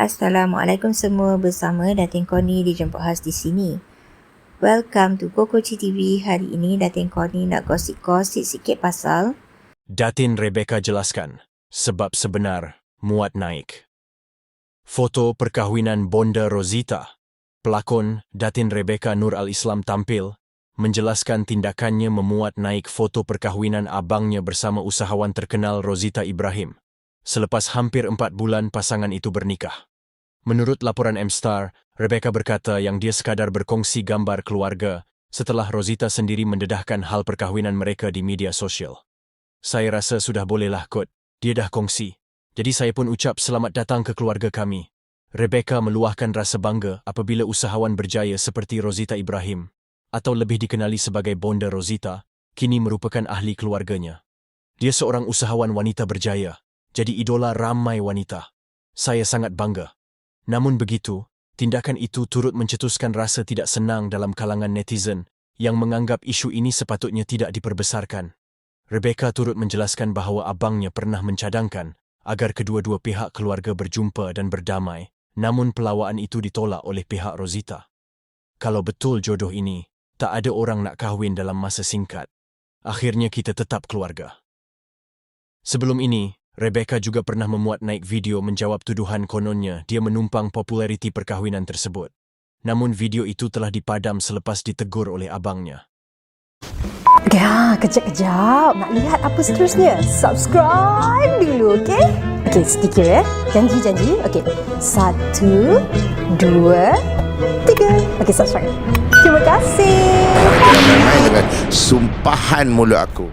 Assalamualaikum semua bersama Datin Koni dijemput khas di sini. Welcome to Kokoci TV. Hari ini Datin Koni nak gosip-gosip sikit pasal Datin Rebecca jelaskan sebab sebenar muat naik. Foto perkahwinan Bonda Rosita. Pelakon Datin Rebecca Nur Al-Islam tampil menjelaskan tindakannya memuat naik foto perkahwinan abangnya bersama usahawan terkenal Rosita Ibrahim selepas hampir empat bulan pasangan itu bernikah. Menurut laporan M-Star, Rebecca berkata yang dia sekadar berkongsi gambar keluarga setelah Rosita sendiri mendedahkan hal perkahwinan mereka di media sosial. Saya rasa sudah bolehlah kot, dia dah kongsi. Jadi saya pun ucap selamat datang ke keluarga kami. Rebecca meluahkan rasa bangga apabila usahawan berjaya seperti Rosita Ibrahim atau lebih dikenali sebagai Bonda Rosita, kini merupakan ahli keluarganya. Dia seorang usahawan wanita berjaya, jadi idola ramai wanita. Saya sangat bangga. Namun begitu, tindakan itu turut mencetuskan rasa tidak senang dalam kalangan netizen yang menganggap isu ini sepatutnya tidak diperbesarkan. Rebecca turut menjelaskan bahawa abangnya pernah mencadangkan agar kedua-dua pihak keluarga berjumpa dan berdamai, namun pelawaan itu ditolak oleh pihak Rosita. Kalau betul jodoh ini, tak ada orang nak kahwin dalam masa singkat. Akhirnya kita tetap keluarga. Sebelum ini, Rebecca juga pernah memuat naik video menjawab tuduhan kononnya dia menumpang populariti perkahwinan tersebut. Namun video itu telah dipadam selepas ditegur oleh abangnya. Ya, kejap-kejap. Nak lihat apa seterusnya? Subscribe dulu, okey? Okey, sedikit ya. Janji-janji. Okey. Satu, dua, tiga. Okey, subscribe. Terima kasih. Jangan main dengan sumpahan mulut aku.